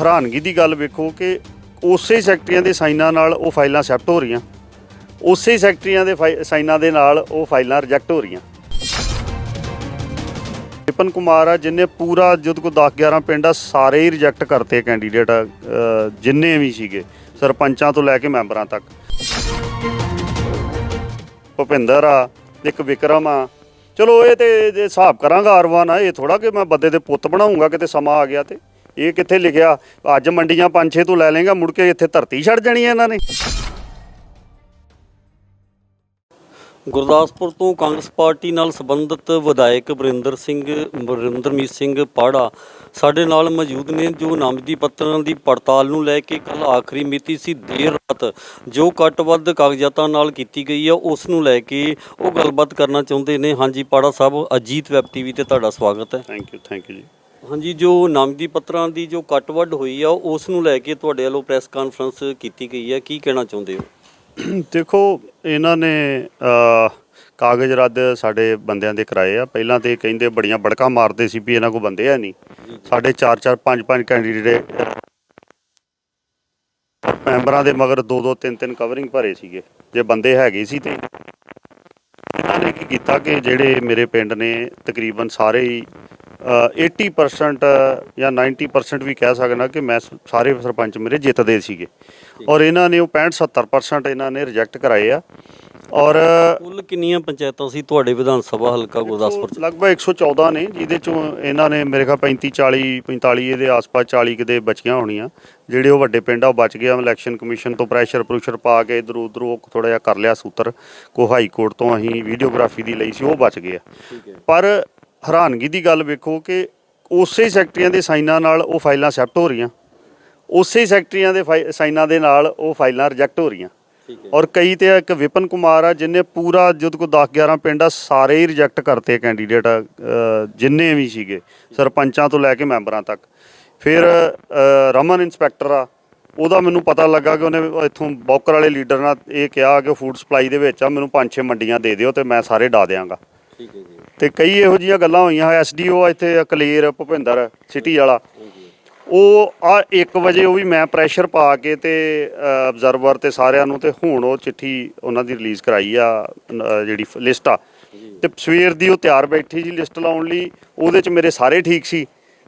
ਹੈਰਾਨਗੀ ਦੀ ਗੱਲ ਵੇਖੋ ਕਿ ਉਸੇ ਸੈਕਟਰੀਆਂ ਦੇ ਸਾਈਨਾਂ ਨਾਲ ਉਹ ਫਾਈਲਾਂ ਐਕਸੈਪਟ ਹੋ ਰਹੀਆਂ। ਉਸੇ ਸੈਕਟਰੀਆਂ ਦੇ ਫਾਈ- ਸਾਈਨਾਂ ਦੇ ਨਾਲ ਉਹ ਫਾਈਲਾਂ ਰਿਜੈਕਟ ਹੋ ਰਹੀਆਂ। ਵਿਪਨ ਕੁਮਾਰ ਆ, ਜਿਨੇ ਪੂਰਾ ਜਦ ਕੋ 10 11 ਪਿੰਡ ਆ, ਸਾਰੇ ਹੀ ਰਿਜੈਕਟ ਕਰਤੇ ਕੈਂਡੀਡੇਟ ਜਿੰਨੇ ਵੀ ਸੀਗੇ, ਸਰਪੰਚਾਂ ਤੋਂ ਲੈ ਕੇ ਮੈਂਬਰਾਂ ਤੱਕ। ਭੁਪਿੰਦਰ ਆ, ਇੱਕ ਵਿਕਰਮ ਆ। ਚਲੋ, ਇਹ ਤੇ ਜੇ ਹਿਸਾਬ ਕਰਾਂਗਾ ਆਰਵਾਨ ਆ, ਇਹ ਥੋੜਾ ਕਿ ਮੈਂ ਬੰਦੇ ਦੇ ਪੁੱਤ ਬਣਾਉਂਗਾ, ਕਿਤੇ ਸਮਾਂ ਆ ਗਿਆ ਤੇ। ਇਹ ਕਿੱਥੇ ਲਿਖਿਆ? ਅੱਜ ਮੰਡੀਆਂ ਪੰਜ ਛੇ ਤੋਂ ਲੈ ਲੇਗਾ ਮੁੜ ਕੇ ਇੱਥੇ ਧਰਤੀ ਛੱਡ ਜਾਣੀ ਹੈ ਇਹਨਾਂ ਨੇ। ਗੁਰਦਾਸਪੁਰ ਤੋਂ ਕਾਂਗਰਸ ਪਾਰਟੀ ਨਾਲ ਸੰਬੰਧਿਤ ਵਿਧਾਇਕ ਵਰਿੰਦਰ ਸਿੰਘ ਵਰਿੰਦਰਮੀਤ ਸਿੰਘ ਪਾੜਾ ਸਾਡੇ ਨਾਲ ਮੌਜੂਦ ਨੇ ਜੋ ਨਾਮਜ਼ਦੀ ਪੱਤਰਾਂ ਦੀ ਪੜਤਾਲ ਨੂੰ ਲੈ ਕੇ ਕੱਲ ਆਖਰੀ ਮਿਤੀ ਸੀ ਦੇਰ ਰਾਤ ਜੋ ਕੱਟਵੱਧ ਕਾਗਜ਼ਾਤਾਂ ਨਾਲ ਕੀਤੀ ਗਈ ਹੈ ਉਸ ਨੂੰ ਲੈ ਕੇ ਉਹ ਗੱਲਬਾਤ ਕਰਨਾ ਚਾਹੁੰਦੇ ਨੇ। ਹਾਂਜੀ ਪਾੜਾ ਸਾਹਿਬ ਅਜੀਤ ਵੈਬ ਟੀਵੀ ਤੇ ਤੁਹਾਡਾ ਸਵਾਗਤ ਹੈ। ਥੈਂਕ ਯੂ ਥੈਂਕ ਯੂ ਜੀ। ਹਾਂਜੀ ਜੋ ਨਾਮਜ਼ਦੀ ਪੱਤਰਾਂ ਦੀ ਜੋ ਕੱਟਵੱਡ ਹੋਈ ਆ ਉਸ ਨੂੰ ਲੈ ਕੇ ਤੁਹਾਡੇ ਵੱਲੋਂ ਪ੍ਰੈਸ ਕਾਨਫਰੰਸ ਕੀਤੀ ਗਈ ਹੈ ਕੀ ਕਹਿਣਾ ਚਾਹੁੰਦੇ ਹੋ? ਦੇਖੋ ਇਹਨਾਂ ਨੇ ਕਾਗਜ਼ ਰੱਦ ਸਾਡੇ ਬੰਦਿਆਂ ਦੇ ਕਰਾਏ ਆ। ਪਹਿਲਾਂ ਤੇ ਕਹਿੰਦੇ ਬੜੀਆਂ ਬੜਕਾ ਮਾਰਦੇ ਸੀ ਵੀ ਇਹਨਾਂ ਕੋ ਬੰਦੇ ਆ ਨਹੀਂ। ਸਾਡੇ 4 4 5 5 ਕੈਂਡੀਡੇਟ ਮੈਂਬਰਾਂ ਦੇ ਮਗਰ 2 2 3 3 ਕਵਰਿੰਗ ਭਰੇ ਸੀਗੇ। ਜੇ ਬੰਦੇ ਹੈਗੇ ਸੀ ਤੇ ਇਹਨਾਂ ਨੇ ਕੀ ਕੀਤਾ ਕਿ ਜਿਹੜੇ ਮੇਰੇ ਪਿੰਡ ਨੇ ਤਕਰੀਬਨ ਸਾਰੇ ਹੀ 80% ਜਾਂ 90% ਵੀ ਕਹਿ ਸਕਦਾ ਕਿ ਮੈਂ ਸਾਰੇ ਸਰਪੰਚ ਮੇਰੇ ਜਿੱਤਦੇ ਸੀਗੇ। ਔਰ ਇਹਨਾਂ ਨੇ ਉਹ 65 70% ਇਹਨਾਂ ਨੇ ਰਿਜੈਕਟ ਕਰਾਏ ਆ। ਔਰ ਕੁੱਲ ਕਿੰਨੀਆਂ ਪੰਚਾਇਤਾਂ ਸੀ ਤੁਹਾਡੇ ਵਿਧਾਨ ਸਭਾ ਹਲਕਾ ਗੁਰਦਾਸਪੁਰ ਚ? ਲਗਭਗ 114 ਨੇ ਜਿਹਦੇ ਚੋਂ ਇਹਨਾਂ ਨੇ ਮੇਰੇ ਖਿਆਲ 35 40 45 ਇਹਦੇ ਆਸ-ਪਾਸ 40 ਕਿਤੇ ਬਚੀਆਂ ਹੋਣੀਆਂ। ਜਿਹੜੇ ਉਹ ਵੱਡੇ ਪਿੰਡ ਆ ਉਹ ਬਚ ਗਿਆ ਇਲੈਕਸ਼ਨ ਕਮਿਸ਼ਨ ਤੋਂ ਪ੍ਰੈਸ਼ਰ ਪ੍ਰੂਸ਼ਰ ਪਾ ਕੇ ਇਧਰ ਉਧਰ ਉਹ ਥੋੜਾ ਜਿਹਾ ਕਰ ਲਿਆ ਸੂਤਰ। ਕੋ ਹਾਈ ਕੋਰਟ ਤੋਂ ਅਸੀਂ ਵੀਡੀਓਗ੍ਰਾਫੀ ਦੀ ਲਈ ਸੀ ਉਹ ਬਚ ਗਏ ਆ। ਠੀਕ ਹੈ। ਪਰ ਹੈਰਾਨਗੀ ਦੀ ਗੱਲ ਵੇਖੋ ਕਿ ਉਸੇ ਸੈਕਟਰੀਆਂ ਦੇ ਸਾਈਨਾਂ ਨਾਲ ਉਹ ਫਾਈਲਾਂ ਐਕਸੈਪਟ ਹੋ ਰਹੀਆਂ। ਉਸੇ ਸੈਕਟਰੀਆਂ ਦੇ ਸਾਈਨਾਂ ਦੇ ਨਾਲ ਉਹ ਫਾਈਲਾਂ ਰਿਜੈਕਟ ਹੋ ਰਹੀਆਂ। ਔਰ ਕਈ ਤੇ ਇੱਕ ਵਿਪਨ ਕੁਮਾਰ ਆ ਜਿਨੇ ਪੂਰਾ ਜਦ ਕੋ 10 11 ਪਿੰਡ ਆ ਸਾਰੇ ਹੀ ਰਿਜੈਕਟ ਕਰਤੇ ਕੈਂਡੀਡੇਟ ਜਿੰਨੇ ਵੀ ਸੀਗੇ ਸਰਪੰਚਾਂ ਤੋਂ ਲੈ ਕੇ ਮੈਂਬਰਾਂ ਤੱਕ। ਫਿਰ ਰਮਨ ਇੰਸਪੈਕਟਰ ਆ ਉਹਦਾ ਮੈਨੂੰ ਪਤਾ ਲੱਗਾ ਕਿ ਉਹਨੇ ਇੱਥੋਂ ਬੌਕਰ ਵਾਲੇ ਲੀਡਰ ਨਾਲ ਇਹ ਕਿਹਾ ਕਿ ਫੂਡ ਸਪਲਾਈ ਦੇ ਵਿੱਚ ਆ ਮੈਨੂੰ ਪੰਜ ਛੇ ਮੰਡੀਆਂ ਦੇ ਦਿਓ ਤੇ ਮੈਂ ਸਾਰੇ ਡਾ ਦਿਆਂਗਾ। ਠੀਕ ਹੈ ਜੀ। ਤੇ ਕਈ ਇਹੋ ਜਿਹੀਆਂ ਗੱਲਾਂ ਹੋਈਆਂ ਐਸਡੀਓ ਆ ਇੱਥੇ ਕਲੀਅਰ ਭੁਪਿੰਦਰ ਸਿਟੀ ਵਾਲਾ। ਉਹ ਆ 1 ਵਜੇ ਉਹ ਵੀ ਮੈਂ ਪ੍ਰੈਸ਼ਰ ਪਾ ਕੇ ਤੇ ਆਬਜ਼ਰਵਰ ਤੇ ਸਾਰਿਆਂ ਨੂੰ ਤੇ ਹੁਣ ਉਹ ਚਿੱਠੀ ਉਹਨਾਂ ਦੀ ਰਿਲੀਜ਼ ਕਰਾਈ ਆ ਜਿਹੜੀ ਲਿਸਟ ਆ। ਤੇ ਸਵੇਰ ਦੀ ਉਹ ਤਿਆਰ ਬੈਠੀ ਜੀ ਲਿਸਟ ਲਾਉਣ ਲਈ ਉਹਦੇ ਚ ਮੇਰੇ ਸਾਰੇ ਠੀਕ ਸੀ।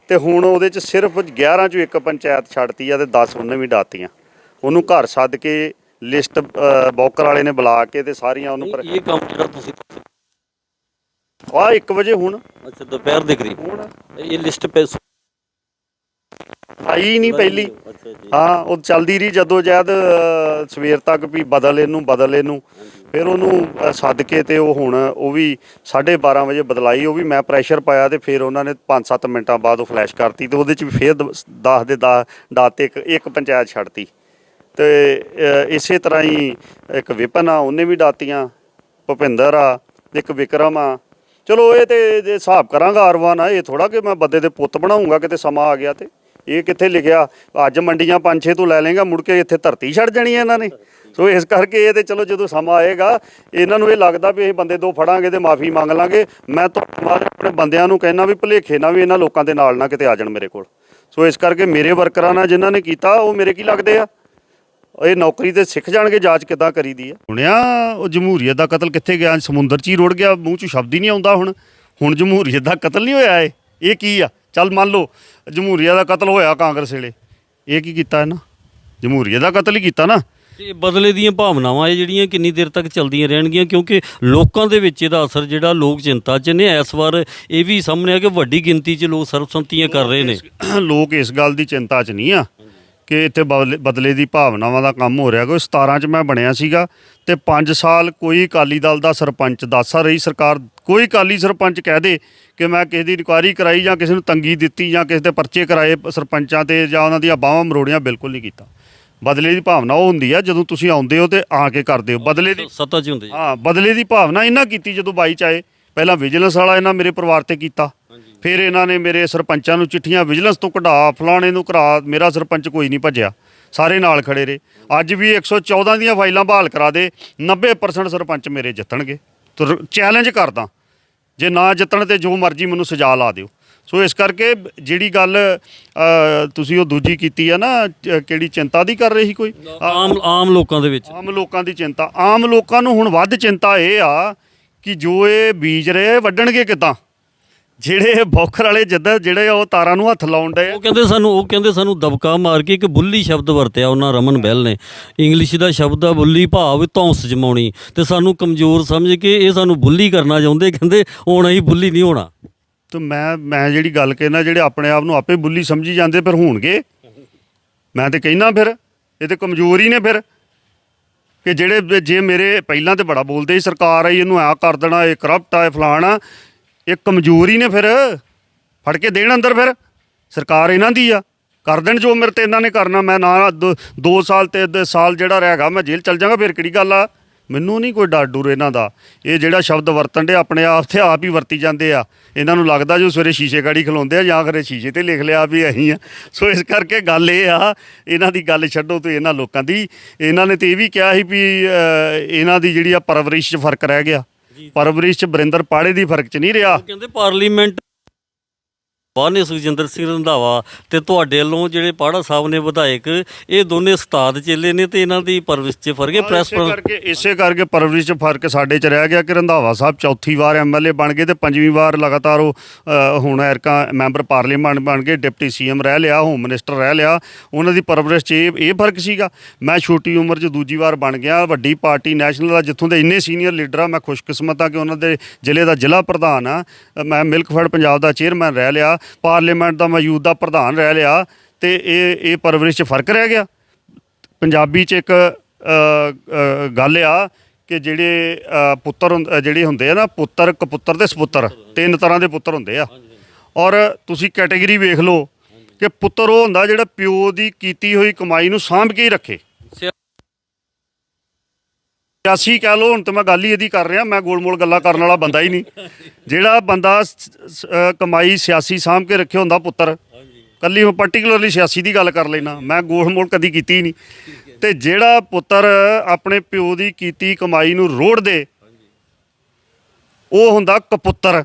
ਤੇ ਹੁਣ ਉਹਦੇ ਚ ਸਿਰਫ 11 ਚੋਂ ਇੱਕ ਪੰਚਾਇਤ ਛੱਡਤੀ ਆ ਤੇ 10 ਉਹਨੇ ਵੀ ਡਾਤੀਆਂ। ਉਹਨੂੰ ਘਰ ਸੱਦ ਕੇ ਲਿਸਟ ਬੌਕਰ ਵਾਲੇ ਨੇ ਬੁਲਾ ਕੇ ਤੇ ਸਾਰੀਆਂ ਉਹਨੂੰ ਇਹ ਕੰਮ ਜਿਹੜਾ ਤੁਸੀਂ ਆ 1 ਵਜੇ ਹੁਣ। ਅੱਛਾ ਦੁਪਹਿਰ ਦੇ ਕਰੀਬ। ਹੁਣ। ਇਹ ਲਿਸਟ ਪੈ ਆਈ ਨਹੀਂ ਪਹਿਲੀ। ਹਾਂ ਉਹ ਚੱਲਦੀ ਰਹੀ ਜਦੋਂ ਜੈਦ ਸਵੇਰ ਤੱਕ ਵੀ ਬਦਲ ਇਹਨੂੰ ਬਦਲ ਇਹਨੂੰ। ਫਿਰ ਉਹਨੂੰ ਅ, ਸੱਦ ਕੇ ਤੇ ਉਹ ਹੁਣ ਉਹ ਵੀ 12:30 ਵਜੇ ਬਦਲਾਈ। ਉਹ ਵੀ ਮੈਂ ਪ੍ਰੈਸ਼ਰ ਪਾਇਆ ਤੇ ਫਿਰ ਉਹਨਾਂ ਨੇ 5-7 ਮਿੰਟਾਂ ਬਾਅਦ ਉਹ ਫਲੈਸ਼ ਕਰਤੀ ਤੇ ਉਹਦੇ ਚ ਵੀ ਫਿਰ 10 ਦੇ 10 ਦਾਤੇ ਇੱਕ ਇੱਕ ਪੰਚਾਇਤ ਛੱਡਤੀ। ਤੇ ਇਸੇ ਤਰ੍ਹਾਂ ਹੀ ਇੱਕ ਵਿਪਨ ਆ ਉਹਨੇ ਵੀ ਡਾਤੀਆਂ। ਭੁਪਿੰਦਰ ਆ ਇੱਕ ਵਿਕਰਮ ਆ ਚਲੋ ਇਹ ਤੇ ਜੇ ਹਿਸਾਬ ਕਰਾਂਗਾ ਆਰਵਾਨ ਆ, ਇਹ ਥੋੜਾ ਕਿ ਮੈਂ ਬੰਦੇ ਦੇ ਪੁੱਤ ਬਣਾਉਂਗਾ, ਕਿਤੇ ਸਮਾਂ ਆ ਗਿਆ ਤੇ। ਇਹ ਕਿੱਥੇ ਲਿਖਿਆ? ਅੱਜ ਮੰਡੀਆਂ ਪੰਜ ਛੇ ਤੋਂ ਲੈ ਲੇਗਾ ਮੁੜ ਕੇ ਇੱਥੇ ਧਰਤੀ ਛੱਡ ਜਾਣੀ ਹੈ ਇਹਨਾਂ ਨੇ। ਸੋ ਇਸ ਕਰਕੇ ਇਹ ਤੇ ਚਲੋ ਜਦੋਂ ਸਮਾਂ ਆਏਗਾ, ਇਹਨਾਂ ਨੂੰ ਇਹ ਲੱਗਦਾ ਵੀ ਅਸੀਂ ਬੰਦੇ ਦੋ ਫੜਾਂਗੇ ਤੇ ਮਾਫੀ ਮੰਗ ਲਾਂਗੇ। ਮੈਂ ਧੰਨਵਾਦ ਆਪਣੇ ਬੰਦਿਆਂ ਨੂੰ ਕਹਿਣਾ ਵੀ ਭੁਲੇਖੇ ਨਾ ਵੀ ਇਹਨਾਂ ਲੋਕਾਂ ਦੇ ਨਾਲ ਨਾ ਕਿਤੇ ਆ ਜਾਣ ਮੇਰੇ ਕੋਲ। ਸੋ ਇਸ ਕਰਕੇ ਮੇਰੇ ਵਰਕਰਾਂ ਨਾਲ ਜਿਨ੍ਹਾਂ ਨੇ ਕੀਤਾ, ਉਹ ਮੇਰੇ ਕੀ ਲੱਗਦੇ ਆ? ਇਹ ਨੌਕਰੀ ਤੇ ਸਿੱਖ ਜਾਣਗੇ ਜਾਂਚ ਕਿੱਦਾਂ ਕਰੀਦੀ ਆ ਸੁਣਿਆ ਉਹ ਜਮਹੂਰੀਅਤ ਦਾ ਕਤਲ ਕਿੱਥੇ ਗਿਆ? ਸਮੁੰਦਰ 'ਚ ਹੀ ਰੁੜ ਗਿਆ ਮੂੰਹ 'ਚ ਸ਼ਬਦ ਹੀ ਨਹੀਂ ਆਉਂਦਾ ਹੁਣ। ਹੁਣ ਜਮਹੂਰੀਅਤ ਦਾ ਕਤਲ ਨਹੀਂ ਹੋਇਆ ਇਹ? ਇਹ ਕੀ ਆ? ਚੱਲ ਮੰਨ ਲਓ ਜਮਹੂਰੀਅਤ ਦਾ ਕਤਲ ਹੋਇਆ ਕਾਂਗਰਸ ਵੇਲੇ। ਇਹ ਕੀ ਕੀਤਾ ਇਹਨਾਂ? ਜਮਹੂਰੀਅਤ ਦਾ ਕਤਲ ਹੀ ਕੀਤਾ ਨਾ। ਤੇ ਬਦਲੇ ਦੀਆਂ ਭਾਵਨਾਵਾਂ ਇਹ ਜਿਹੜੀਆਂ ਕਿੰਨੀ ਦੇਰ ਤੱਕ ਚੱਲਦੀਆਂ ਰਹਿਣਗੀਆਂ? ਕਿਉਂਕਿ ਲੋਕਾਂ ਦੇ ਵਿੱਚ ਇਹਦਾ ਅਸਰ ਜਿਹੜਾ ਲੋਕ ਚਿੰਤਾ 'ਚ ਨੇ ਇਸ ਵਾਰ ਇਹ ਵੀ ਸਾਹਮਣੇ ਆ ਕਿ ਵੱਡੀ ਗਿਣਤੀ 'ਚ ਲੋਕ ਸਰਬਸੰਮਤੀਆਂ ਕਰ ਰਹੇ ਨੇ। ਲੋਕ ਇਸ ਗੱਲ ਦੀ ਚਿੰਤਾ 'ਚ ਨਹੀਂ ਆ। ਕਿ ਇੱਥੇ ਬਦਲੇ- ਬਦਲੇ ਦੀ ਭਾਵਨਾਵਾਂ ਦਾ ਕੰਮ ਹੋ ਰਿਹਾ ਕੋਈ 17 'ਚ ਮੈਂ ਬਣਿਆ ਸੀਗਾ ਤੇ 5 ਸਾਲ ਕੋਈ ਅਕਾਲੀ ਦਲ ਦਾ ਸਰਪੰਚ ਦੱਸਾ ਰਹੀ ਸਰਕਾਰ ਕੋਈ ਅਕਾਲੀ ਸਰਪੰਚ ਕਹਿ ਦੇ ਕਿ ਮੈਂ ਕਿਸੇ ਦੀ ਇਨਕੁਆਇਰੀ ਕਰਾਈ ਜਾਂ ਕਿਸੇ ਨੂੰ ਤੰਗੀ ਦਿੱਤੀ ਜਾਂ ਕਿਸੇ ਦੇ ਪਰਚੇ ਕਰਾਏ ਸਰਪੰਚਾਂ ਤੇ ਜਾਂ ਉਹਨਾਂ ਦੀਆਂ ਬਾਹਾਂ ਮਰੋੜੀਆਂ ਬਿਲਕੁਲ ਨਹੀਂ ਕੀਤਾ। ਬਦਲੇ ਦੀ ਭਾਵਨਾ ਉਹ ਹੁੰਦੀ ਆ ਜਦੋਂ ਤੁਸੀਂ ਆਉਂਦੇ ਹੋ ਤੇ ਆ ਕੇ ਕਰਦੇ ਹੋ। ਬਦਲੇ ਦੀ ਸੱਤਾ 'ਚ ਹੁੰਦੇ ਜੀ ਹਾਂ ਬਦਲੇ ਦੀ ਭਾਵਨਾ ਇਹਨਾਂ ਕੀਤੀ ਜਦੋਂ ਬਾਈ ਚ ਆਏ। ਪਹਿਲਾਂ ਵਿਜੀਲੈਂਸ ਵਾਲਾ ਇਹਨਾਂ ਮੇਰੇ ਪਰਿਵਾਰ ਤੇ ਕੀਤਾ। ਫਿਰ ਇਹਨਾਂ ਨੇ ਮੇਰੇ ਸਰਪੰਚਾਂ ਨੂੰ ਚਿੱਠੀਆਂ ਵਿਜੀਲੈਂਸ ਤੋਂ ਕਢਾ ਫਲਾਣੇ ਨੂੰ ਕਰਾ ਮੇਰਾ ਸਰਪੰਚ ਕੋਈ ਨਹੀਂ ਭੱਜਿਆ। ਸਾਰੇ ਨਾਲ ਖੜੇ ਰਹੇ। ਅੱਜ ਵੀ 114 ਦੀਆਂ ਫਾਈਲਾਂ ਬਹਾਲ ਕਰਾ ਦੇ 90% ਸਰਪੰਚ ਮੇਰੇ ਜਿੱਤਣਗੇ। ਚੈਲੰਜ ਕਰਦਾ। ਜੇ ਨਾ ਜਿੱਤਣ ਤੇ ਜੋ ਮਰਜ਼ੀ ਮੈਨੂੰ ਸਜ਼ਾ ਲਾ ਦਿਓ। ਸੋ ਇਸ ਕਰਕੇ ਜਿਹੜੀ ਗੱਲ ਤੁਸੀਂ ਉਹ ਦੂਜੀ ਕੀਤੀ ਆ ਨਾ ਕਿਹੜੀ ਚਿੰਤਾ ਦੀ ਕਰ ਰਹੇ ਕੋਈ? ਆਮ ਆਮ ਲੋਕਾਂ ਦੇ ਵਿੱਚ। ਆਮ ਲੋਕਾਂ ਦੀ ਚਿੰਤਾ। ਆਮ ਲੋਕਾਂ ਨੂੰ ਹੁਣ ਵੱਧ ਚਿੰਤਾ ਇਹ ਆ ਕਿ ਜੋ ਇਹ ਬੀਜ ਰਹੇ ਵੱਢਣਗੇ ਕਿਦਾਂ? ਜਿਹੜੇ ਬੌਖਰ ਵਾਲੇ ਜਿੱਦਾਂ ਜਿਹੜੇ ਉਹ ਤਾਰਾਂ ਨੂੰ ਹੱਥ ਲਾਉਣ ਆ। ਉਹ ਕਹਿੰਦੇ ਸਾਨੂੰ ਉਹ ਕਹਿੰਦੇ ਸਾਨੂੰ ਦਬਕਾ ਮਾਰ ਕੇ ਇੱਕ ਬੁੱਲੀ ਸ਼ਬਦ ਵਰਤਿਆ ਉਹਨਾਂ ਰਮਨ ਬੈਲ ਨੇ। ਇੰਗਲਿਸ਼ ਦਾ ਸ਼ਬਦ ਆ ਬੁੱਲੀ ਭਾਵ ਧੌਂਸ ਜਮਾਉਣੀ। ਤੇ ਸਾਨੂੰ ਕਮਜ਼ੋਰ ਸਮਝ ਕੇ ਇਹ ਸਾਨੂੰ ਬੁੱਲੀ ਕਰਨਾ ਚਾਹੁੰਦੇ ਕਹਿੰਦੇ ਹੁਣ ਅਸੀਂ ਬੁੱਲੀ ਨਹੀਂ ਹੋਣਾ। ਤੇ ਮੈਂ ਮੈਂ ਜਿਹੜੀ ਗੱਲ ਕਹਿਣਾ ਜਿਹੜੇ ਆਪਣੇ ਆਪ ਨੂੰ ਆਪੇ ਬੁੱਲੀ ਸਮਝੀ ਜਾਂਦੇ ਫਿਰ ਹੋਣਗੇ। ਮੈਂ ਤੇ ਕਹਿਣਾ ਫਿਰ ਇਹ ਤੇ ਕਮਜ਼ੋਰੀ ਨੇ ਫਿਰ। ਕਿ ਜਿਹੜੇ ਜੇ ਮੇਰੇ ਪਹਿਲਾਂ ਤੇ ਬੜਾ ਬੋਲਦੇ ਸੀ ਸਰਕਾਰ ਆਈ ਇਹਨੂੰ ਆ ਕਰ ਦੇਣਾ ਇਹ ਕਰਪਟ ਆ ਇਹ ਫਲਾਣਾ। ਇਹ ਕਮਜ਼ੋਰੀ ਨੇ ਫਿਰ ਫੜ ਕੇ ਦੇਣ ਅੰਦਰ ਫਿਰ। ਸਰਕਾਰ ਇਹਨਾਂ ਦੀ ਆ। ਕਰ ਦੇਣ ਜੋ ਮੇਰੇ ਤੇ ਇਹਨਾਂ ਨੇ ਕਰਨਾ। ਮੈਂ ਨਾ 2 ਸਾਲ ਤੇ ਸਾਲ ਜਿਹੜਾ ਰਹੇਗਾ ਮੈਂ ਜੇਲ੍ਹ ਚਲ ਜਾਵਾਂਗਾ, ਫਿਰ ਕਿਹੜੀ ਗੱਲ ਆ? ਮੈਨੂੰ ਨਹੀਂ ਕੋਈ ਡਰ ਡੂਰ ਇਹਨਾਂ ਦਾ। ਇਹ ਜਿਹੜਾ ਸ਼ਬਦ ਵਰਤਣ ਦੇ ਆਪਣੇ ਆਪ ਤੇ ਆਪ ਹੀ ਵਰਤੀ ਜਾਂਦੇ ਆ। ਇਹਨਾਂ ਨੂੰ ਲੱਗਦਾ ਜੋ ਸਵੇਰੇ ਸ਼ੀਸ਼ੇ ਗਾੜੀ ਖਲੋਂਦੇ ਆ ਜਾਂ ਫਿਰ ਸ਼ੀਸ਼ੇ ਤੇ ਲਿਖ ਲਿਆ ਵੀ ਅਸੀਂ ਆ। ਸੋ ਇਸ ਕਰਕੇ ਗੱਲ ਇਹ ਆ, ਇਹਨਾਂ ਦੀ ਗੱਲ ਛੱਡੋ ਤੇ ਇਹਨਾਂ ਲੋਕਾਂ ਦੀ। ਇਹਨਾਂ ਨੇ ਤੇ ਇਹ ਵੀ ਕਿਹਾ ਸੀ ਵੀ ਇਹਨਾਂ ਦੀ ਜਿਹੜੀ ਆ ਪਰਵਰਿਸ਼ 'ਚ ਫ਼ਰਕ ਰਹਿ ਗਿਆ। ਪਰਵਰਿਸ਼ 'ਚ ਬਰਿੰਦਰ ਪਾੜੇ ਦੀ ਫ਼ਰਕ 'ਚ ਨਹੀਂ ਰਿਹਾ। ਉਹ ਕਹਿੰਦੇ ਪਾਰਲੀਮੈਂਟ ਬਾਨੇ ਸੁਖਜਿੰਦਰ ਸਿੰਘ ਰੰਧਾਵਾ ਤੇ ਤੁਹਾਡੇ ਵੱਲੋਂ ਜਿਹੜੇ ਪਾੜਾ ਸਾਹਿਬ ਨੇ ਵਿਧਾਇਕ ਇਹ ਦੋਨੇ ਉਸਤਾਦ ਚੇਲੇ ਨੇ ਤੇ ਇਹਨਾਂ ਦੀ ਪਰਵਿਸ਼ 'ਚ ਫ਼ਰਕ ਹੈ ਪ੍ਰੈਸ ਇਸੇ ਕਰਕੇ ਇਸੇ ਕਰਕੇ ਪਰਵਰਿਸ਼ 'ਚ ਫ਼ਰਕ ਸਾਡੇ 'ਚ ਰਹਿ ਗਿਆ ਕਿ ਰੰਧਾਵਾ ਸਾਹਿਬ ਚੌਥੀ ਵਾਰ ਐਮਐਲਏ ਬਣ ਗਏ ਤੇ ਪੰਜਵੀਂ ਵਾਰ ਲਗਾਤਾਰ ਉਹ ਅ, ਹੁਣ ਐਰਕਾ ਮੈਂਬਰ ਪਾਰਲੀਮੈਂਟ ਬਣ ਗਏ ਡਿਪਟੀ ਸੀਐਮ ਰਹਿ ਲਿਆ ਹੋਮ ਮਿਨਿਸਟਰ ਰਹਿ ਲਿਆ ਉਹਨਾਂ ਦੀ ਪਰਵਰਿਸ਼ 'ਚ ਇਹ ਇਹ ਫ਼ਰਕ ਸੀਗਾ। ਮੈਂ ਛੋਟੀ ਉਮਰ 'ਚ ਦੂਜੀ ਵਾਰ ਬਣ ਗਿਆ ਵੱਡੀ ਪਾਰਟੀ ਨੈਸ਼ਨਲ ਦਾ ਜਿੱਥੋਂ ਦੇ ਇੰਨੇ ਸੀਨੀਅਰ ਲੀਡਰ ਆ ਮੈਂ ਖੁਸ਼ਕਿਸਮਤ ਆ ਕਿ ਉਹਨਾਂ ਦੇ ਜ਼ਿਲ੍ਹੇ ਦਾ ਜ਼ਿਲ੍ਹਾ ਪ੍ਰਧਾਨ ਆ। ਮੈਂ ਮਿਲਕਫੈਡ ਪੰਜਾਬ ਦਾ ਚੇਅਰਮੈਨ ਰਹਿ ਲਿਆ ਪਾਰਲੀਮੈਂਟ ਦਾ ਮੌਜੂਦਾ ਪ੍ਰਧਾਨ ਰਹਿ ਲਿਆ ਤੇ ਇਹ ਇਹ ਪਰਵਰਿਸ਼ 'ਚ ਫ਼ਰਕ ਰਹਿ ਗਿਆ। ਪੰਜਾਬੀ ਚ ਇੱਕ ਗੱਲ ਆ ਕਿ ਜਿਹੜੇ ਪੁੱਤਰ ਹੁੰਦ- ਜਿਹੜੇ ਹੁੰਦੇ ਆ ਨਾ, ਪੁੱਤਰ, ਕਪੁੱਤਰ ਤੇ ਸਪੁੱਤਰ, ਤਿੰਨ ਤਰ੍ਹਾਂ ਦੇ ਪੁੱਤਰ ਹੁੰਦੇ ਆ। ਔਰ ਤੁਸੀਂ ਕੈਟਾਗਰੀ ਵੇਖ ਲਓ ਕਿ ਪੁੱਤਰ ਉਹ ਹੁੰਦਾ ਜਿਹੜਾ ਪਿਓ ਦੀ ਕੀਤੀ ਹੋਈ ਕਮਾਈ ਨੂੰ ਸਾਂਭ ਕੇ ਹੀ ਰੱਖੇ। ਸਿਆਸੀ ਕਹਿ ਲਓ ਹੁਣ ਤਾਂ ਮੈਂ ਗੱਲ ਹੀ ਇਹਦੀ ਕਰ ਰਿਹਾ ਮੈਂ ਗੋਲ-ਮੋਲ ਗੱਲਾਂ ਕਰਨ ਵਾਲਾ ਬੰਦਾ ਹੀ ਨਹੀਂ। ਜਿਹੜਾ ਬੰਦਾ ਸ- ਕਮਾਈ ਸਿਆਸੀ ਸਾਂਭ ਕੇ ਰੱਖਿਆ ਹੁੰਦਾ ਪੁੱਤਰ ਕੱਲੀ ਮੈਂ ਪਾਰਟਿਕੂਲਰਲੀ ਸਿਆਸੀ ਦੀ ਗੱਲ ਕਰ ਲੈਣਾ ਮੈਂ ਗੋਲ-ਮੋਲ ਕਦੀ ਕੀਤੀ ਹੀ ਨਹੀਂ। ਤੇ ਜਿਹੜਾ ਪੁੱਤਰ ਆਪਣੇ ਪਿਓ ਦੀ ਕੀਤੀ ਕਮਾਈ ਨੂੰ ਰੋੜ ਦੇ ਉਹ ਹੁੰਦਾ ਕਪੁੱਤਰ।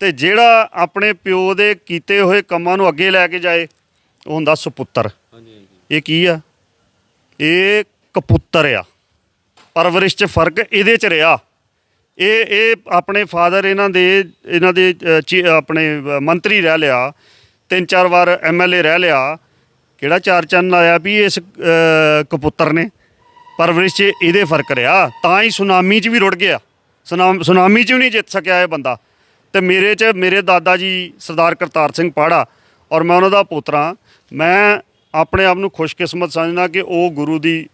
ਤੇ ਜਿਹੜਾ ਆਪਣੇ ਪਿਓ ਦੇ ਕੀਤੇ ਹੋਏ ਕੰਮਾਂ ਨੂੰ ਅੱਗੇ ਲੈ ਕੇ ਜਾਏ ਉਹ ਹੁੰਦਾ ਸੁਪੁੱਤਰ। ਇਹ ਕੀ ਆ? ਇਹ ਕਪੁੱਤਰ ਆ। ਪਰਵਰਿਸ਼ 'ਚ ਫ਼ਰਕ ਇਹਦੇ 'ਚ ਰਿਹਾ। ਇਹ ਇਹ ਆਪਣੇ ਫਾਦਰ ਇਹਨਾਂ ਦੇ ਇਹਨਾਂ ਦੇ ਆਪਣੇ ਮੰਤਰੀ ਰਹਿ ਲਿਆ ਤਿੰਨ ਚਾਰ ਵਾਰ ਐਮਐਲਏ ਰਹਿ ਲਿਆ। ਕਿਹੜਾ ਚਾਰ ਚੰਨ ਆਇਆ ਵੀ ਇਸ ਅ, ਕਪੁੱਤਰ ਨੇ? ਪਰਵਰਿਸ਼ 'ਚ ਇਹਦੇ ਫ਼ਰਕ ਰਿਹਾ। ਤਾਂ ਹੀ ਸੁਨਾਮੀ 'ਚ ਵੀ ਰੁੜ ਗਿਆ। ਸੁਨਾਮ ਸੁਨਾਮੀ 'ਚ ਵੀ ਨਹੀਂ ਜਿੱਤ ਸਕਿਆ ਇਹ ਬੰਦਾ। ਤੇ ਮੇਰੇ 'ਚ ਮੇਰੇ ਦਾਦਾ ਜੀ ਸਰਦਾਰ ਕਰਤਾਰ ਸਿੰਘ ਪਾੜਾ ਔਰ ਮੈਂ ਉਹਨਾਂ ਦਾ ਪੁੱਤਰਾ ਮੈਂ ਆਪਣੇ ਆਪ ਨੂੰ ਖੁਸ਼ਕਿਸਮਤ ਸਮਝਦਾ ਕਿ ਉਹ ਗੁਰੂ ਦੀ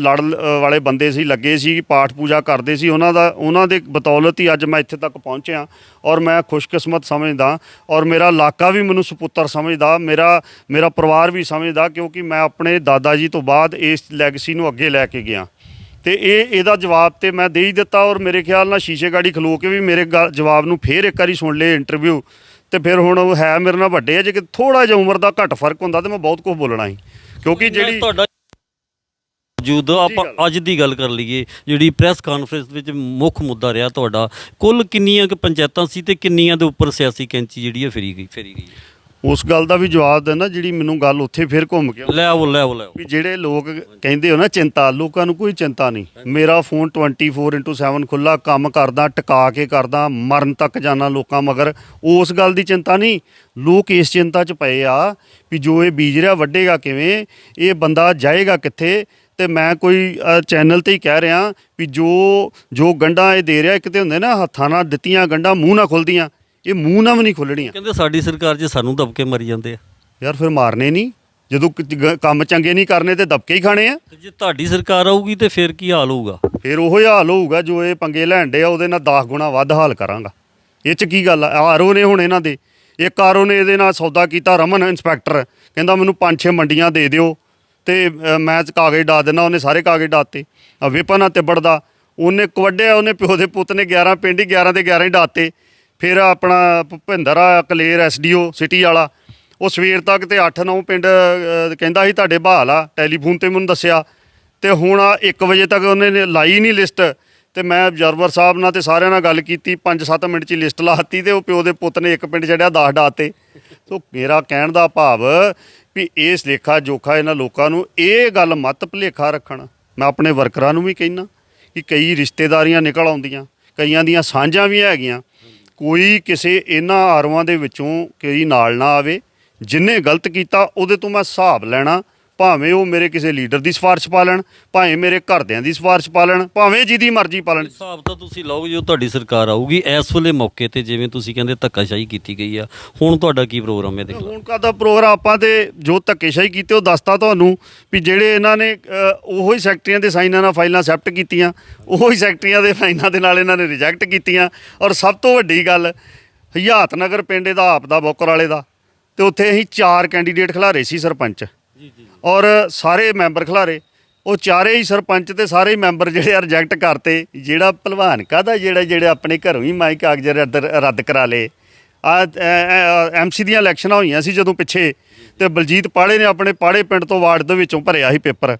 ਲੜ ਵਾਲੇ ਬੰਦੇ ਸੀ ਲੱਗੇ ਸੀ ਪਾਠ ਪੂਜਾ ਕਰਦੇ ਸੀ। ਉਹਨਾਂ ਦਾ ਉਹਨਾਂ ਦੇ ਬਤੌਲਤ ਹੀ ਅੱਜ ਮੈਂ ਇੱਥੇ ਤੱਕ ਪਹੁੰਚਿਆ ਔਰ ਮੈਂ ਖੁਸ਼ਕਿਸਮਤ ਸਮਝਦਾ ਔਰ ਮੇਰਾ ਇਲਾਕਾ ਵੀ ਮੈਨੂੰ ਸੁਪੁੱਤਰ ਸਮਝਦਾ ਮੇਰਾ ਮੇਰਾ ਪਰਿਵਾਰ ਵੀ ਸਮਝਦਾ ਕਿਉਂਕਿ ਮੈਂ ਆਪਣੇ ਦਾਦਾ ਜੀ ਤੋਂ ਬਾਅਦ ਇਸ ਲੈਗਸੀ ਨੂੰ ਅੱਗੇ ਲੈ ਕੇ ਗਿਆ। ਤੇ ਇਹ ਇਹਦਾ ਜਵਾਬ ਤੇ ਮੈਂ ਦੇ ਹੀ ਦਿੱਤਾ ਔਰ ਮੇਰੇ ਖਿਆਲ ਨਾਲ ਸ਼ੀਸ਼ੇ ਗਾੜੀ ਖਲੋ ਕੇ ਵੀ ਮੇਰੇ ਜਵਾਬ ਨੂੰ ਫੇਰ ਇੱਕ ਵਾਰੀ ਸੁਣ ਲਏ ਇੰਟਰਵਿਊ ਤੇ ਫਿਰ ਹੁਣ ਉਹ ਹੈ ਮੇਰੇ ਨਾਲ ਵੱਡੇ ਆ ਜੇ ਕਿ ਥੋੜਾ ਜਿਹਾ ਉਮਰ ਦਾ ਘੱਟ ਫ਼ਰਕ ਹੁੰਦਾ ਤੇ ਮੈਂ ਬਹੁਤ ਕੁਝ ਬੋਲਣਾ ਸੀ। ਕਿਉਂਕਿ ਜਿਹੜੀ ਤੁਹਾਡਾ ਜੂਦ ਆਪਾਂ ਅੱਜ ਦੀ ਗੱਲ ਕਰ ਲਈਏ ਜਿਹੜੀ ਪ੍ਰੈਸ ਕਾਨਫਰੰਸ ਵਿੱਚ ਮੁੱਖ ਮੁੱਦਾ ਰਿਹਾ ਤੁਹਾਡਾ ਕੁੱਲ ਕਿੰਨੀਆਂ ਕੁ ਪੰਚਾਇਤਾਂ ਸੀ ਤੇ ਕਿੰਨੀਆਂ ਦੇ ਉੱਪਰ ਸਿਆਸੀ ਕੈਂਚੀ ਜਿਹੜੀ ਹੈ ਫੇਰੀ ਗਈ ਫੇਰੀ ਗਈ ਉਸ ਗੱਲ ਦਾ ਵੀ ਜਵਾਬ ਦੇਣਾ ਜਿਹੜੀ ਮੈਨੂੰ ਗੱਲ ਉੱਥੇ ਫਿਰ ਘੁੰਮ ਕੇ ਲੈ ਆਓ ਲੈ ਆਓ ਲੈ ਆਓ। ਵੀ ਜਿਹੜੇ ਲੋਕ ਕਹਿੰਦੇ ਹੋ ਨਾ ਚਿੰਤਾ ਲੋਕਾਂ ਨੂੰ ਕੋਈ ਚਿੰਤਾ ਨਹੀਂ। ਮੇਰਾ ਫੋਨ 24/7 ਖੁੱਲਾ ਕੰਮ ਕਰਦਾ ਟਿਕਾ ਕੇ ਕਰਦਾ ਮਰਨ ਤੱਕ ਜਾਣਾ ਲੋਕਾਂ ਮਗਰ। ਉਸ ਗੱਲ ਦੀ ਚਿੰਤਾ ਨਹੀਂ। ਲੋਕ ਇਸ ਚਿੰਤਾ 'ਚ ਪਏ ਆ ਵੀ ਜੋ ਇਹ ਬੀਜ ਰਿਹਾ ਵੱਡੇਗਾ ਕਿਵੇਂ? ਇਹ ਬੰਦਾ ਜਾਏਗਾ ਕਿੱਥੇ? ਤੇ ਮੈਂ ਕੋਈ ਚੈਨਲ ਤੇ ਹੀ ਕਹਿ ਰਿਹਾ ਵੀ ਜੋ ਜੋ ਗੰਢਾਂ ਇਹ ਦੇ ਰਿਹਾ ਇੱਕ ਤੇ ਹੁੰਦੇ ਨਾ ਹੱਥਾਂ ਨਾਲ ਦਿੱਤੀਆਂ ਗੰਢਾਂ ਮੂੰਹ ਨਾਲ ਖੁੱਲਦੀਆਂ ਇਹ ਮੂੰਹ ਨਾਲ ਵੀ ਨਹੀਂ ਖੁੱਲਣੀਆਂ। ਕਹਿੰਦੇ ਸਾਡੀ ਸਰਕਾਰ 'ਚ ਸਾਨੂੰ ਦਬਕੇ ਮਰੀ ਜਾਂਦੇ ਆ। ਯਾਰ ਫਿਰ ਮਾਰਨੇ ਨਹੀਂ ਜਦੋਂ ਕੰਮ ਚੰਗੇ ਨਹੀਂ ਕਰਨੇ ਤੇ ਦਬਕੇ ਹੀ ਖਾਣੇ ਆ। ਜੇ ਤੁਹਾਡੀ ਸਰਕਾਰ ਆਊਗੀ ਤੇ ਫਿਰ ਕੀ ਹਾਲ ਹੋਊਗਾ? ਫਿਰ ਉਹੋ ਹੀ ਹਾਲ ਹੋਊਗਾ ਜੋ ਇਹ ਪੰਗੇ ਡੇ ਆ ਉਹਦੇ ਨਾਲ 10 ਗੁਣਾ ਵੱਧ ਹਾਲ ਕਰਾਂਗਾ। ਇਹ ਚ ਕੀ ਗੱਲ ਆ? ਆਰਓ ਨੇ ਹੁਣ ਇਹਨਾਂ ਦੇ। ਇੱਕ ਆਰਓ ਨੇ ਇਹਦੇ ਨਾਲ ਸੌਦਾ ਕੀਤਾ ਰਮਨ ਇੰਸਪੈਕਟਰ। ਕਹਿੰਦਾ ਮੈਨੂੰ ਪੰਜ ਛੇ ਮੰਡੀਆਂ ਦੇ ਦਿਓ। ਤੇ ਅ, ਮੈਂ ਕਾਗਜ਼ ਡਾ ਦੇਣਾ ਉਹਨੇ ਸਾਰੇ ਕਾਗਜ਼ ਡਾਤੇ ਆ ਵਿਪਨ ਆ ਤਿੱਬੜ ਦਾ ਉਹਨੇ ਕਵੱਡਿਆ ਉਹਨੇ ਪਿਓ ਦੇ ਪੁੱਤ ਨੇ 11 ਪਿੰਡ ਹੀ 11 ਦੇ 11 ਹੀ ਡਾਤੇ ਫਿਰ ਆਪਣਾ ਭੁਪਿੰਦਰ ਆ ਕਲੇਰ ਐਸਡੀਓ ਸਿਟੀ ਵਾਲਾ। ਉਹ ਸਵੇਰ ਤੱਕ ਤੇ 8-9 ਪਿੰਡ ਅ, ਕਹਿੰਦਾ ਸੀ ਤੁਹਾਡੇ ਬਹਾਲ ਆ ਟੈਲੀਫੋਨ ਤੇ ਮੈਨੂੰ ਦੱਸਿਆ। ਤੇ ਹੁਣ 1 ਵਜੇ ਤੱਕ ਉਹਨੇ ਨੇ ਲਾਈ ਨਹੀਂ ਲਿਸਟ। ਤੇ ਮੈਂ ਅਬਜ਼ਰਵਰ ਸਾਹਿਬ ਨਾਲ ਤੇ ਸਾਰਿਆਂ ਨਾਲ ਗੱਲ ਕੀਤੀ 5-7 ਮਿੰਟ 'ਚ ਹੀ ਲਿਸਟ ਲਾਤੀ ਤੇ ਉਹ ਪਿਓ ਦੇ ਪੁੱਤ ਨੇ ਇੱਕ ਪਿੰਡ ਛੱਡਿਆ 10 ਡਾਤੇ ਸੋ ਮੇਰਾ ਕਹਿਣ ਦਾ ਭਾਵ ਵੀ ਇਸ ਲੇਖਾ ਜੋਖਾ ਇਹਨਾਂ ਲੋਕਾਂ ਨੂੰ ਇਹ ਗੱਲ ਮਤ ਭੁਲੇਖਾ ਰੱਖਣ। ਮੈਂ ਆਪਣੇ ਵਰਕਰਾਂ ਨੂੰ ਵੀ ਕਹਿਣਾ ਕਿ ਕਈ ਰਿਸ਼ਤੇਦਾਰੀਆਂ ਨਿਕਲ ਆਉਂਦੀਆਂ, ਕਈਆਂ ਦੀਆਂ ਸਾਂਝਾਂ ਵੀ ਹੈਗੀਆਂ। ਕੋਈ ਕਿਸੇ ਇਹਨਾਂ ਆਰਵਾਂ ਦੇ ਵਿੱਚੋਂ ਕੋਈ ਨਾਲ ਨਾ ਆਵੇ। ਜਿਨੇ ਗਲਤ ਕੀਤਾ, ਉਹਦੇ ਤੋਂ ਮੈਂ ਹਿਸਾਬ ਲੈਣਾ। ਭਾਵੇਂ ਉਹ ਮੇਰੇ ਕਿਸੇ ਲੀਡਰ ਦੀ ਸਿਫਾਰਿਸ਼ ਪਾ ਲੈਣ ਭਾਵੇਂ ਮੇਰੇ ਘਰਦਿਆਂ ਦੀ ਸਿਫਾਰਿਸ਼ ਪਾ ਲੈਣ ਭਾਵੇਂ ਜਿਹਦੀ ਮਰਜ਼ੀ ਪਾ ਲੈਣ। ਹਿਸਾਬ ਤਾਂ ਤੁਸੀਂ ਲਓਗੇ ਜੋ ਤੁਹਾਡੀ ਸਰਕਾਰ ਆਊਗੀ ਇਸ ਵੇਲੇ ਮੌਕੇ ਤੇ ਜਿਵੇਂ ਤੁਸੀਂ ਕਹਿੰਦੇ ਧੱਕਾਸ਼ਾਹੀ ਕੀਤੀ ਗਈ ਆ ਹੁਣ ਤੁਹਾਡਾ ਕੀ ਪ੍ਰੋਗਰਾਮ ਹੈ ਦੇਖ। ਲਓ ਹੁਣ ਕਾਦਾ ਪ੍ਰੋਗਰਾਮ ਆਪਾਂ ਤੇ ਜੋ ਧੱਕੇਸ਼ਾਹੀ ਕੀਤੇ ਉਹ ਦੱਸਤਾ ਤੁਹਾਨੂੰ ਵੀ ਜਿਹੜੇ ਇਹਨਾਂ ਨੇ ਅ, ਉਹੋ ਹੀ ਸੈਕਟਰੀਆਂ ਦੇ ਸਾਈਨਾਂ ਨਾਲ ਫਾਈਲਾਂ ਐਕਸੈਪਟ ਕੀਤੀਆਂ ਉਹੋ ਹੀ ਸੈਕਟਰੀਆਂ ਦੇ ਫਾਈਨਾਂ ਦੇ ਨਾਲ ਇਹਨਾਂ ਨੇ ਰਿਜੈਕਟ ਕੀਤੀਆਂ ਔਰ ਸਭ ਤੋਂ ਵੱਡੀ ਗੱਲ ਹਯਾਤ ਨਗਰ ਪਿੰਡ ਇਹਦਾ ਆਪ ਦਾ ਬੋਕਰ ਵਾਲੇ ਦਾ ਤੇ ਉੱਥੇ ਅਸੀਂ ਚਾਰ ਕੈਂਡੀਡੇਟ ਖਿਲਾਰੇ ਸੀ ਸਰਪੰਚ। ਔਰ ਸਾਰੇ ਮੈਂਬਰ ਖਿਲਾਰੇ, ਉਹ ਚਾਰੇ ਹੀ ਸਰਪੰਚ ਤੇ ਸਾਰੇ ਹੀ ਮੈਂਬਰ ਜਿਹੜੇ ਆ ਰਿਜੈਕਟ ਕਰਤੇ, ਜਿਹੜਾ ਭਲਵਾਨ ਕਾਹਦਾ ਜਿਹੜਾ, ਜਿਹੜੇ ਆਪਣੇ ਘਰੋਂ ਹੀ ਮਾਈਕ ਕਾਗਜ਼ ਰੱਦ ਰੱਦ ਕਰਾ ਲੇ ਆ ਐਮਸੀ ਦੀਆਂ ਇਲੈਕਸ਼ਨਾਂ ਹੋਈਆਂ ਸੀ ਜਦੋਂ ਪਿੱਛੇ, ਤੇ ਬਲਜੀਤ ਪਾੜੇ ਨੇ ਆਪਣੇ ਪਾੜੇ ਪਿੰਡ ਤੋਂ ਵਾਰਡ ਦੇ ਵਿੱਚੋਂ ਭਰਿਆ ਸੀ ਪੇਪਰ।